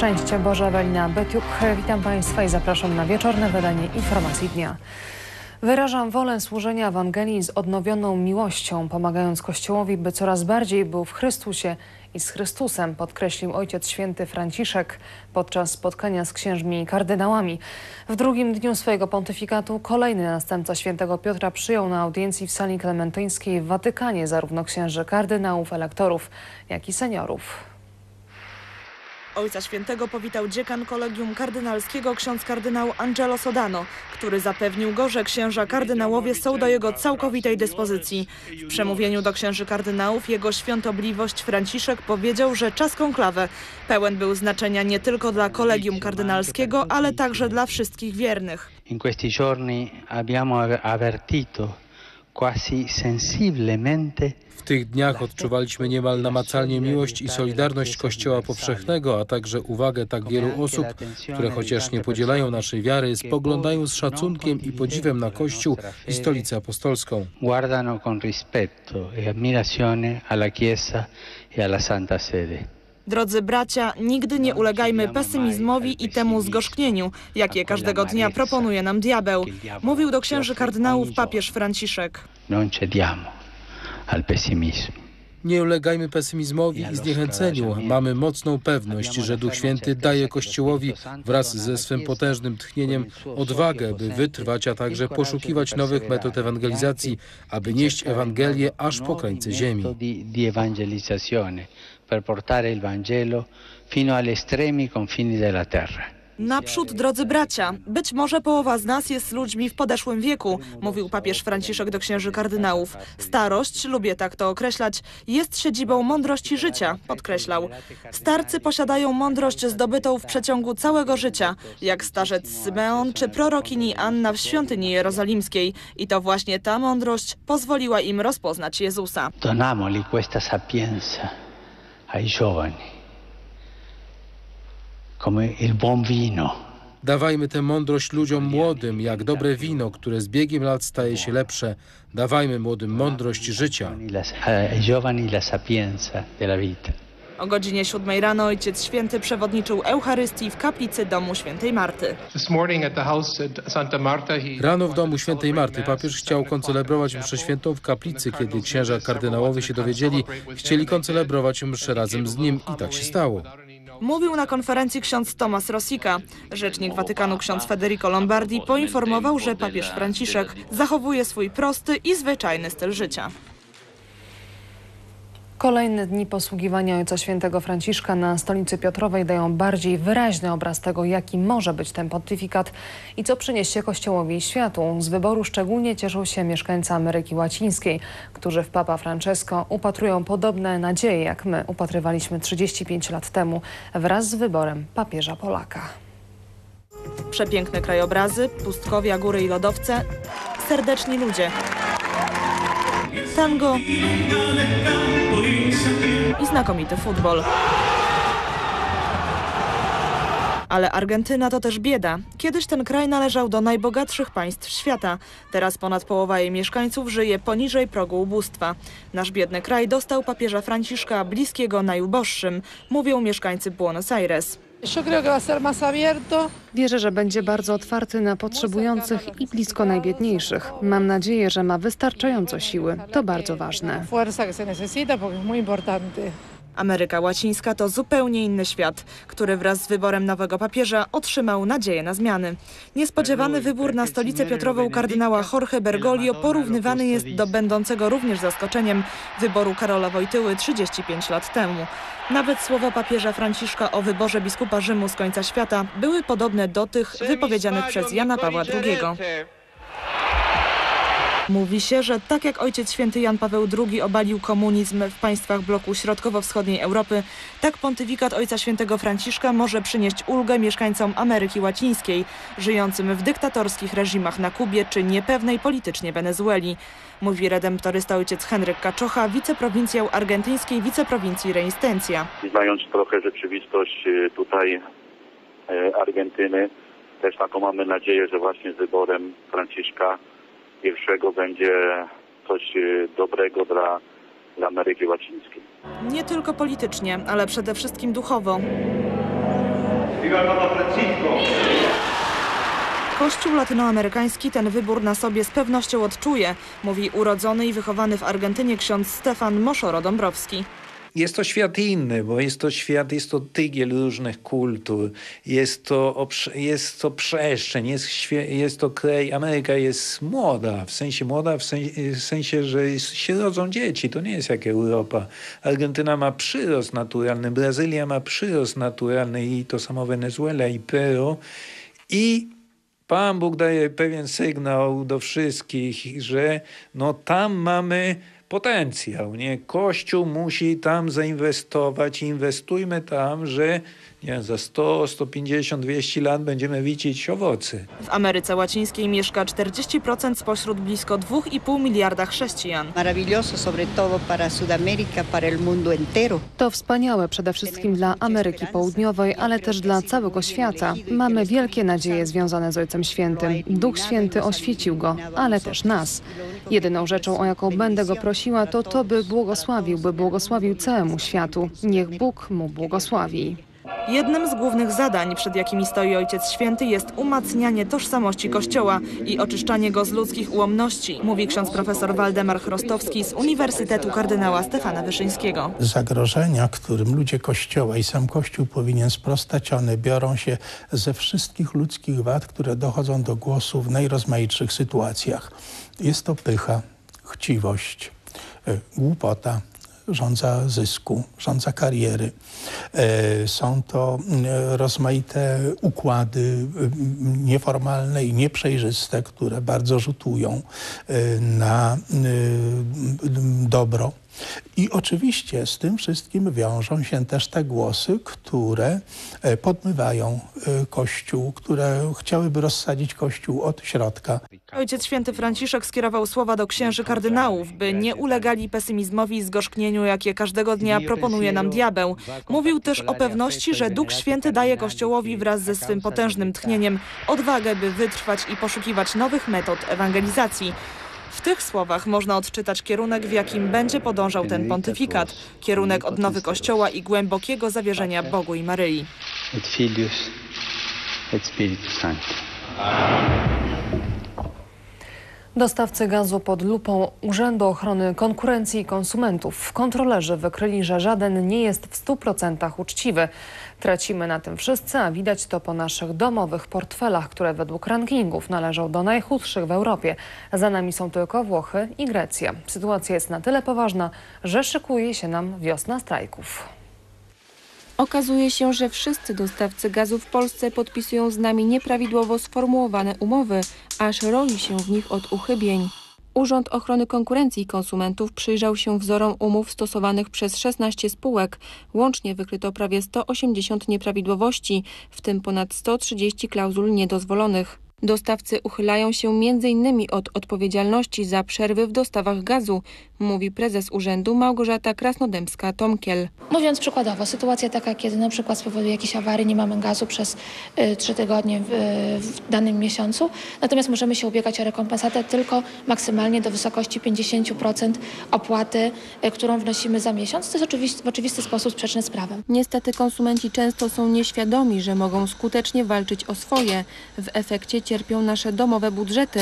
Szczęście Boże, Ewelina Betiuk. Witam Państwa i zapraszam na wieczorne wydanie Informacji Dnia. Wyrażam wolę służenia Ewangelii z odnowioną miłością, pomagając Kościołowi, by coraz bardziej był w Chrystusie i z Chrystusem, podkreślił Ojciec Święty Franciszek podczas spotkania z księżmi i kardynałami. W drugim dniu swojego pontyfikatu kolejny następca świętego Piotra przyjął na audiencji w sali klementyńskiej w Watykanie zarówno księży kardynałów, elektorów, jak i seniorów. Ojca Świętego powitał dziekan kolegium kardynalskiego ksiądz kardynał Angelo Sodano, który zapewnił go, że księża kardynałowie są do jego całkowitej dyspozycji. W przemówieniu do księży kardynałów jego świątobliwość Franciszek powiedział, że czas konklawe pełen był znaczenia nie tylko dla kolegium kardynalskiego, ale także dla wszystkich wiernych. In questi giorni abbiamo avvertito W tych dniach odczuwaliśmy niemal namacalnie miłość i solidarność Kościoła powszechnego, a także uwagę tak wielu osób, które chociaż nie podzielają naszej wiary, spoglądają z szacunkiem i podziwem na Kościół i Stolicę Apostolską. guardano con rispetto e ammirazione alla Chiesa e alla Santa Sede. Drodzy bracia, nigdy nie ulegajmy pesymizmowi i temu zgorzknieniu, jakie każdego dnia proponuje nam diabeł, mówił do księży kardynałów papież Franciszek. Non cediamo al pessimismo. Nie ulegajmy pesymizmowi i zniechęceniu. Mamy mocną pewność, że Duch Święty daje Kościołowi wraz ze swym potężnym tchnieniem odwagę, by wytrwać, a także poszukiwać nowych metod ewangelizacji, aby nieść Ewangelię aż po krańce ziemi. Per portare il Vangelo fino agli estremi confini della terra. Naprzód, drodzy bracia, być może połowa z nas jest ludźmi w podeszłym wieku, mówił papież Franciszek do księży kardynałów. Starość, lubię tak to określać, jest siedzibą mądrości życia, podkreślał. Starcy posiadają mądrość zdobytą w przeciągu całego życia, jak starzec Symeon czy prorokini Anna w świątyni jerozolimskiej. I to właśnie ta mądrość pozwoliła im rozpoznać Jezusa. Donamoli questa sapienza ai giovani come il buon vino. Dawajmy tę mądrość ludziom młodym, jak dobre wino, które z biegiem lat staje się lepsze. Dawajmy młodym mądrość życia. Ai giovani la sapienza della vita. O godzinie 7 rano Ojciec Święty przewodniczył Eucharystii w kaplicy domu świętej Marty. Rano w domu świętej Marty papież chciał koncelebrować mszę świętą w kaplicy. Kiedy księża kardynałowie się dowiedzieli, chcieli koncelebrować mszę razem z nim i tak się stało. Mówił na konferencji ksiądz Tomas Rosika. Rzecznik Watykanu ksiądz Federico Lombardi poinformował, że papież Franciszek zachowuje swój prosty i zwyczajny styl życia. Kolejne dni posługiwania Ojca Świętego Franciszka na stolicy Piotrowej dają bardziej wyraźny obraz tego, jaki może być ten pontyfikat i co przyniesie Kościołowi i światu. Z wyboru szczególnie cieszą się mieszkańcy Ameryki Łacińskiej, którzy w Papa Francesco upatrują podobne nadzieje, jak my upatrywaliśmy 35 lat temu wraz z wyborem papieża Polaka. Przepiękne krajobrazy, pustkowia, góry i lodowce, serdeczni ludzie. Tango i znakomity futbol. Ale Argentyna to też bieda. Kiedyś ten kraj należał do najbogatszych państw świata. Teraz ponad połowa jej mieszkańców żyje poniżej progu ubóstwa. Nasz biedny kraj dostał papieża Franciszka bliskiego najuboższym, mówią mieszkańcy Buenos Aires. Wierzę, że będzie bardzo otwarty na potrzebujących i blisko najbiedniejszych. Mam nadzieję, że ma wystarczająco siły. To bardzo ważne. Fuerza que se necesita porque es muy importante. Ameryka Łacińska to zupełnie inny świat, który wraz z wyborem nowego papieża otrzymał nadzieję na zmiany. Niespodziewany wybór na stolicę Piotrową kardynała Jorge Bergoglio porównywany jest do będącego również zaskoczeniem wyboru Karola Wojtyły 35 lat temu. Nawet słowa papieża Franciszka o wyborze biskupa Rzymu z końca świata były podobne do tych wypowiedzianych przez Jana Pawła II. Mówi się, że tak jak ojciec święty Jan Paweł II obalił komunizm w państwach bloku środkowo-wschodniej Europy, tak pontyfikat ojca świętego Franciszka może przynieść ulgę mieszkańcom Ameryki Łacińskiej, żyjącym w dyktatorskich reżimach na Kubie czy niepewnej politycznie Wenezueli. Mówi redemptorysta ojciec Henryk Kaczocha, wiceprowincjał argentyńskiej wiceprowincji Reinstencja. znając trochę rzeczywistość e, tutaj e, Argentyny, też taką mamy nadzieję, że właśnie z wyborem Franciszka pierwszego będzie coś e, dobrego dla, dla Ameryki Łacińskiej. Nie tylko politycznie, ale przede wszystkim duchowo. Kościół latynoamerykański ten wybór na sobie z pewnością odczuje, mówi urodzony i wychowany w Argentynie ksiądz Stefan Moszoro-Dąbrowski. Jest to świat inny, bo jest to świat, jest to tygiel różnych kultur, jest to, jest to przestrzeń, jest, jest to kraj, Ameryka jest młoda, w sensie młoda, w sensie, w sensie, że się rodzą dzieci, to nie jest jak Europa. Argentyna ma przyrost naturalny, Brazylia ma przyrost naturalny i to samo Wenezuela i Peru i Pan Bóg daje pewien sygnał do wszystkich, że no tam mamy potencjał. Nie? Kościół musi tam zainwestować. Inwestujmy tam, że nie, za 100, 150, 200 lat będziemy widzieć owoce. W Ameryce Łacińskiej mieszka 40% spośród blisko 2,5 miliarda chrześcijan. Maravilloso, sobre todo para Sudamérica, para el mundo entero. To wspaniałe przede wszystkim dla Ameryki Południowej, ale też dla całego świata. Mamy wielkie nadzieje związane z Ojcem Świętym. Duch Święty oświecił go, ale też nas. Jedyną rzeczą, o jaką będę go prosiła, to to, by błogosławił, by błogosławił całemu światu. Niech Bóg mu błogosławi. Jednym z głównych zadań, przed jakimi stoi Ojciec Święty jest umacnianie tożsamości Kościoła i oczyszczanie go z ludzkich ułomności, mówi ksiądz profesor Waldemar Chrostowski z Uniwersytetu Kardynała Stefana Wyszyńskiego. Zagrożenia, którym ludzie Kościoła i sam Kościół powinien sprostać, one biorą się ze wszystkich ludzkich wad, które dochodzą do głosu w najrozmaitszych sytuacjach. Jest to pycha, chciwość, e, głupota, rządza zysku, rządza kariery. E, są to e, rozmaite układy nieformalne i nieprzejrzyste, które bardzo rzutują na dobro i oczywiście z tym wszystkim wiążą się też te głosy, które e, podmywają e, Kościół, które chciałyby rozsadzić Kościół od środka. Ojciec Święty Franciszek skierował słowa do księży kardynałów, by nie ulegali pesymizmowi i zgorzknieniu, jakie każdego dnia proponuje nam diabeł. Mówił też o pewności, że Duch Święty daje Kościołowi wraz ze swym potężnym tchnieniem odwagę, by wytrwać i poszukiwać nowych metod ewangelizacji. W tych słowach można odczytać kierunek, w jakim będzie podążał ten pontyfikat. Kierunek odnowy Kościoła i głębokiego zawierzenia Bogu i Maryi. Et Filius et Spiritus Sancti. Dostawcy gazu pod lupą Urzędu Ochrony Konkurencji i Konsumentów. Kontrolerzy wykryli, że żaden nie jest w 100% uczciwy. Tracimy na tym wszyscy, a widać to po naszych domowych portfelach, które według rankingów należą do najchudszych w Europie. Za nami są tylko Włochy i Grecja. Sytuacja jest na tyle poważna, że szykuje się nam wiosna strajków. Okazuje się, że wszyscy dostawcy gazu w Polsce podpisują z nami nieprawidłowo sformułowane umowy, aż roi się w nich od uchybień. Urząd Ochrony Konkurencji i Konsumentów przyjrzał się wzorom umów stosowanych przez 16 spółek. Łącznie wykryto prawie 180 nieprawidłowości, w tym ponad 130 klauzul niedozwolonych. Dostawcy uchylają się m.in. od odpowiedzialności za przerwy w dostawach gazu, mówi prezes urzędu Małgorzata Krasnodębska-Tomkiel. Mówiąc przykładowo, sytuacja taka, kiedy na przykład z powodu jakiejś awarii nie mamy gazu przez y, trzy tygodnie w, w, danym miesiącu, natomiast możemy się ubiegać o rekompensatę tylko maksymalnie do wysokości 50% opłaty, y, którą wnosimy za miesiąc. To jest oczywisty, w oczywisty sposób sprzeczne z prawem. Niestety konsumenci często są nieświadomi, że mogą skutecznie walczyć o swoje. W efekcie cierpią nasze domowe budżety.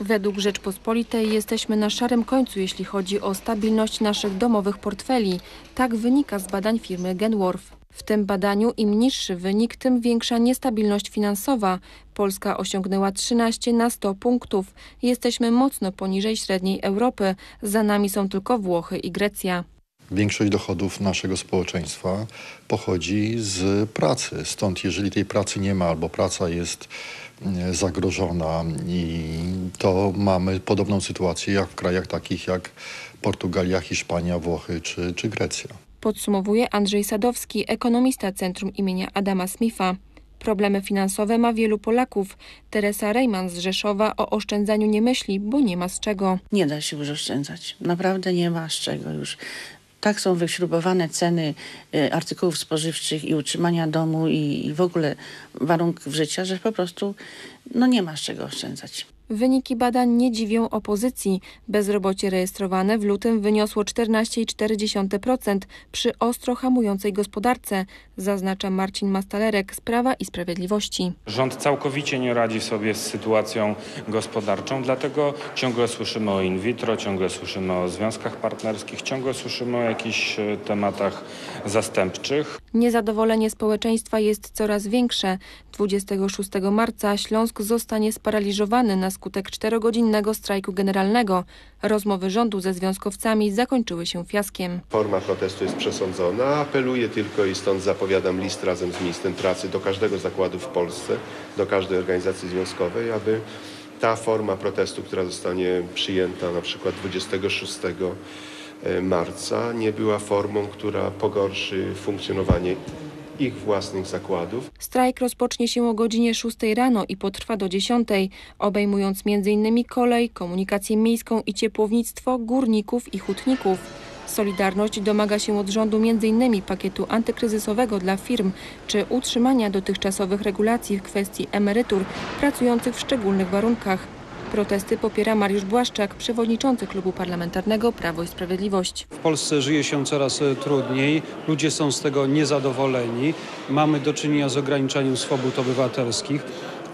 Według Rzeczpospolitej jesteśmy na szarym końcu, jeśli chodzi o stabilność naszych domowych portfeli. Tak wynika z badań firmy Genworth. W tym badaniu im niższy wynik, tym większa niestabilność finansowa. Polska osiągnęła 13 na 100 punktów. Jesteśmy mocno poniżej średniej Europy. Za nami są tylko Włochy i Grecja. Większość dochodów naszego społeczeństwa pochodzi z pracy. Stąd jeżeli tej pracy nie ma albo praca jest zagrożona i to mamy podobną sytuację jak w krajach takich jak Portugalia, Hiszpania, Włochy czy, czy Grecja. Podsumowuje Andrzej Sadowski, ekonomista Centrum imienia Adama Smitha. Problemy finansowe ma wielu Polaków. Teresa Rejman z Rzeszowa o oszczędzaniu nie myśli, bo nie ma z czego. Nie da się już oszczędzać. Naprawdę nie ma z czego już tak są wyśrubowane ceny y, artykułów spożywczych i utrzymania domu i, w ogóle warunków życia, że po prostu no nie ma z czego oszczędzać. Wyniki badań nie dziwią opozycji. Bezrobocie rejestrowane w lutym wyniosło 14,4% przy ostro hamującej gospodarce, zaznacza Marcin Mastalerek z Prawa i Sprawiedliwości. Rząd całkowicie nie radzi sobie z sytuacją gospodarczą, dlatego ciągle słyszymy o in vitro, ciągle słyszymy o związkach partnerskich, ciągle słyszymy o jakichś e, tematach zastępczych. Niezadowolenie społeczeństwa jest coraz większe. 26 marca Śląsk zostanie sparaliżowany na skutek czterogodzinnego strajku generalnego. Rozmowy rządu ze związkowcami zakończyły się fiaskiem. Forma protestu jest przesądzona. Apeluję tylko i stąd zapowiadam list razem z ministrem pracy do każdego zakładu w Polsce, do każdej organizacji związkowej, aby ta forma protestu, która zostanie przyjęta na przykład 26 marca, nie była formą, która pogorszy funkcjonowanie ich własnych zakładów. Strajk rozpocznie się o godzinie 6 rano i potrwa do 10, obejmując m.in. kolej, komunikację miejską i ciepłownictwo, górników i hutników. Solidarność domaga się od rządu m.in. pakietu antykryzysowego dla firm czy utrzymania dotychczasowych regulacji w kwestii emerytur pracujących w szczególnych warunkach. Protesty popiera Mariusz Błaszczak, przewodniczący Klubu Parlamentarnego Prawo i Sprawiedliwość. W Polsce żyje się coraz e, trudniej, ludzie są z tego niezadowoleni, mamy do czynienia z ograniczaniem swobód obywatelskich.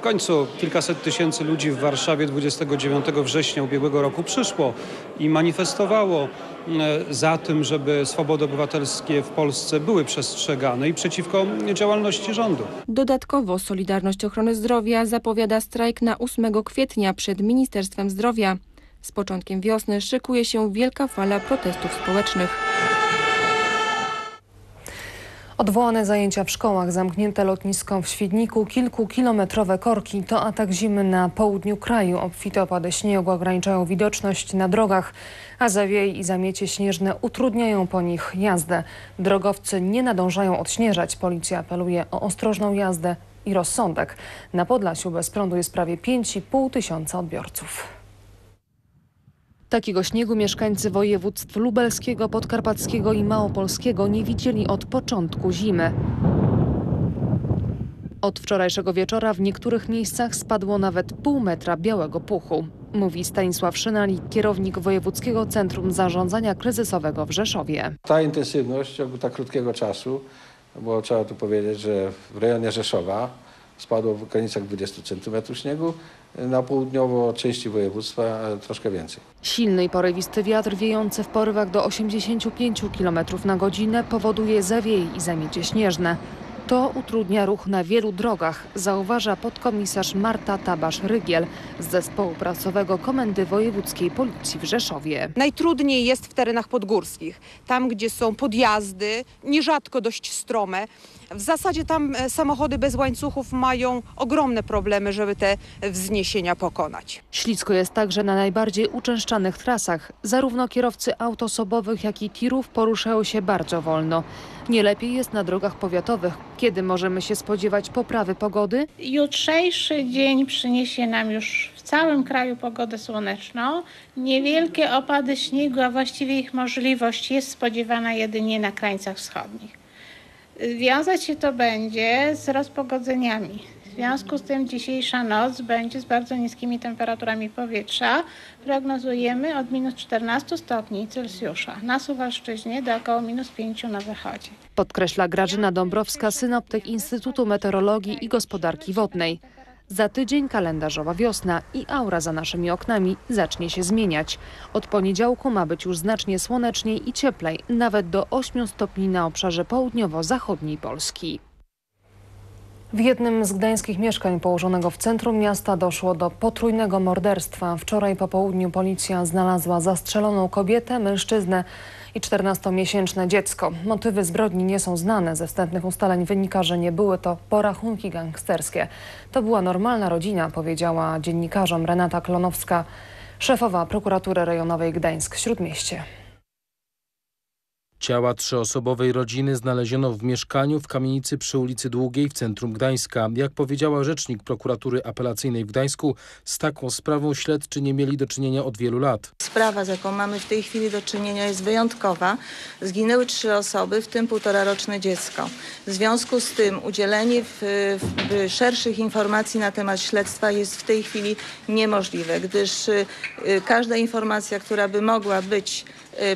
Końcu kilkaset tysięcy ludzi w Warszawie 29 września ubiegłego roku przyszło i manifestowało e, za tym, żeby swobody obywatelskie w Polsce były przestrzegane i przeciwko działalności rządu. Dodatkowo Solidarność Ochrony Zdrowia zapowiada strajk na 8 kwietnia przed Ministerstwem Zdrowia. Z początkiem wiosny szykuje się wielka fala protestów społecznych. Odwołane zajęcia w szkołach, zamknięte lotnisko w Świdniku, kilkukilometrowe korki to atak zimy na południu kraju. Obfite opady śniegu ograniczają widoczność na drogach, a zawieje i zamiecie śnieżne utrudniają po nich jazdę. Drogowcy nie nadążają odśnieżać. Policja apeluje o ostrożną jazdę i rozsądek. Na Podlasiu bez prądu jest prawie 5,5 tysiąca odbiorców. Takiego śniegu mieszkańcy województw lubelskiego, podkarpackiego i małopolskiego nie widzieli od początku zimy. Od wczorajszego wieczora w niektórych miejscach spadło nawet pół metra białego puchu, mówi Stanisław Szynali, kierownik Wojewódzkiego Centrum Zarządzania Kryzysowego w Rzeszowie. Ta intensywność w ciągu tak krótkiego czasu, bo trzeba tu powiedzieć, że w rejonie Rzeszowa spadło w granicach 20 cm śniegu, na południowo części województwa troszkę więcej. Silny i porywisty wiatr wiejący w porywach do 85 km na godzinę powoduje zawieje i zamiecie śnieżne. To utrudnia ruch na wielu drogach, zauważa podkomisarz Marta Tabasz-Rygiel z zespołu pracowego Komendy Wojewódzkiej Policji w Rzeszowie. Najtrudniej jest w terenach podgórskich, tam gdzie są podjazdy, nierzadko dość strome. W zasadzie tam e, samochody bez łańcuchów mają ogromne problemy, żeby te wzniesienia pokonać. Ślisko jest także na najbardziej uczęszczanych trasach. Zarówno kierowcy aut osobowych, jak i tirów poruszają się bardzo wolno. Nie lepiej jest na drogach powiatowych. Kiedy możemy się spodziewać poprawy pogody? Jutrzejszy dzień przyniesie nam już w całym kraju pogodę słoneczną. Niewielkie opady śniegu, a właściwie ich możliwość jest spodziewana jedynie na krańcach wschodnich. Wiązać się to będzie z rozpogodzeniami. W związku z tym dzisiejsza noc będzie z bardzo niskimi temperaturami powietrza. Prognozujemy od minus 14 stopni Celsjusza na Suwalszczyźnie do około minus 5 na zachodzie. Podkreśla Grażyna Dąbrowska, synoptyk Instytutu Meteorologii i Gospodarki Wodnej. Za tydzień kalendarzowa wiosna i aura za naszymi oknami zacznie się zmieniać. Od poniedziałku ma być już znacznie słoneczniej i cieplej, nawet do 8 stopni na obszarze południowo-zachodniej Polski. W jednym z gdańskich mieszkań położonego w centrum miasta doszło do potrójnego morderstwa. Wczoraj po południu policja znalazła zastrzeloną kobietę, mężczyznę i 14-miesięczne dziecko. Motywy zbrodni nie są znane. Ze wstępnych ustaleń wynika, że nie były to porachunki gangsterskie. To była normalna rodzina, powiedziała dziennikarzom Renata Klonowska, szefowa prokuratury rejonowej Gdańsk-Śródmieście. Ciała trzyosobowej rodziny znaleziono w mieszkaniu w kamienicy przy ulicy Długiej w centrum Gdańska. Jak powiedziała rzecznik prokuratury apelacyjnej w Gdańsku, z taką sprawą śledczy nie mieli do czynienia od wielu lat. Sprawa, z jaką mamy w tej chwili do czynienia jest wyjątkowa. Zginęły trzy osoby, w tym półtoraroczne dziecko. W związku z tym udzielenie w, w szerszych informacji na temat śledztwa jest w tej chwili niemożliwe, gdyż y, każda informacja, która by mogła być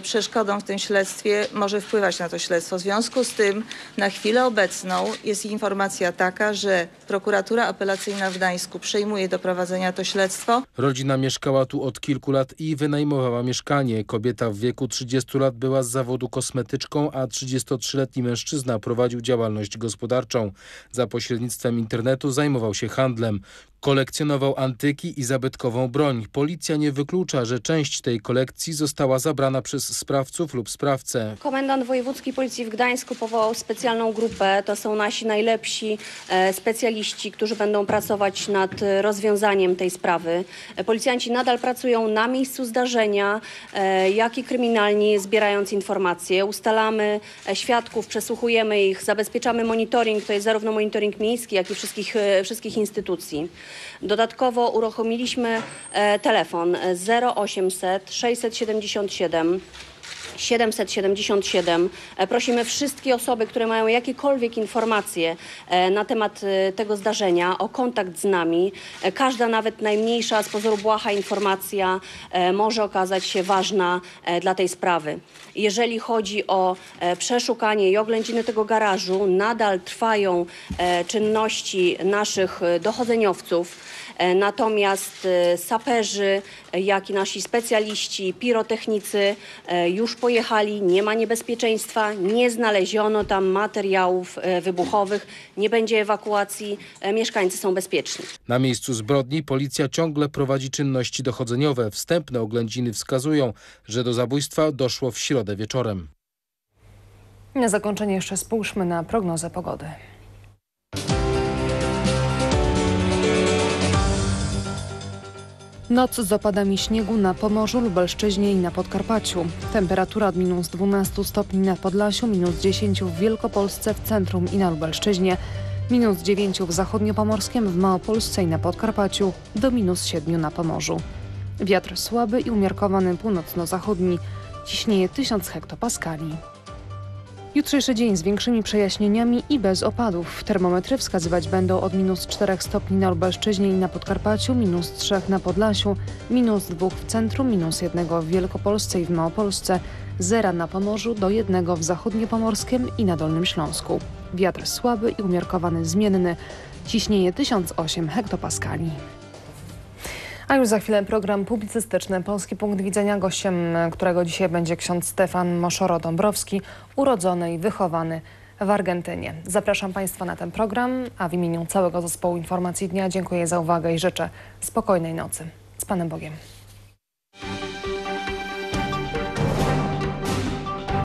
przeszkodą w tym śledztwie może wpływać na to śledztwo. W związku z tym na chwilę obecną jest informacja taka, że prokuratura apelacyjna w Gdańsku przejmuje do prowadzenia to śledztwo. Rodzina mieszkała tu od kilku lat i wynajmowała mieszkanie. Kobieta w wieku 30 lat była z zawodu kosmetyczką, a 33-letni mężczyzna prowadził działalność gospodarczą. Za pośrednictwem internetu zajmował się handlem. Kolekcjonował antyki i zabytkową broń. Policja nie wyklucza, że część tej kolekcji została zabrana przez sprawców lub sprawcę. Komendant Wojewódzkiej Policji w Gdańsku powołał specjalną grupę. To są nasi najlepsi e, specjaliści, którzy będą pracować nad rozwiązaniem tej sprawy. Policjanci nadal pracują na miejscu zdarzenia, e, jak i kryminalni, zbierając informacje. Ustalamy e, świadków, przesłuchujemy ich, zabezpieczamy monitoring. To jest zarówno monitoring miejski, jak i wszystkich, wszystkich instytucji. Dodatkowo uruchomiliśmy e, telefon 0800 677 777. E, Prosimy wszystkie osoby, które mają jakiekolwiek informacje e, na temat e, tego zdarzenia o kontakt z nami. Każda nawet najmniejsza z pozoru błaha informacja może okazać się ważna dla tej sprawy. Jeżeli chodzi o przeszukanie i oględziny tego garażu, nadal trwają czynności naszych dochodzeniowców. E, Natomiast e, saperzy, e, jak i nasi specjaliści, pirotechnicy już pojechali, nie ma niebezpieczeństwa, nie znaleziono tam materiałów wybuchowych, nie będzie ewakuacji, mieszkańcy są bezpieczni. Na miejscu zbrodni policja ciągle prowadzi czynności dochodzeniowe. Wstępne oględziny wskazują, że do zabójstwa doszło w środę wieczorem. Na zakończenie jeszcze spójrzmy na prognozę pogody. Noc z opadami śniegu na Pomorzu, Lubelszczyźnie i na Podkarpaciu. Temperatura od minus 12 stopni na Podlasiu, minus 10 w Wielkopolsce, w centrum i na Lubelszczyźnie, minus 9 w zachodniopomorskim, w Małopolsce i na Podkarpaciu, do minus 7 na Pomorzu. Wiatr słaby i umiarkowany północno-zachodni, ciśnieje 1000 hektopaskali. Jutrzejszy dzień z większymi przejaśnieniami i bez opadów. Termometry wskazywać będą od minus 4 stopni na Lubelszczyźnie i na Podkarpaciu, minus 3 na Podlasiu, minus 2 w centrum, minus 1 w Wielkopolsce i w Małopolsce, 0 na Pomorzu, do 1 w zachodniopomorskim i na Dolnym Śląsku. Wiatr słaby i umiarkowany zmienny, ciśnieje 1008 hektopaskali. A już za chwilę program publicystyczny Polski Punkt Widzenia, gościem którego dzisiaj będzie ksiądz Stefan Moszoro-Dąbrowski, urodzony i wychowany w Argentynie. Zapraszam Państwa na ten program, a w imieniu całego zespołu Informacji Dnia dziękuję za uwagę i życzę spokojnej nocy. Z Panem Bogiem.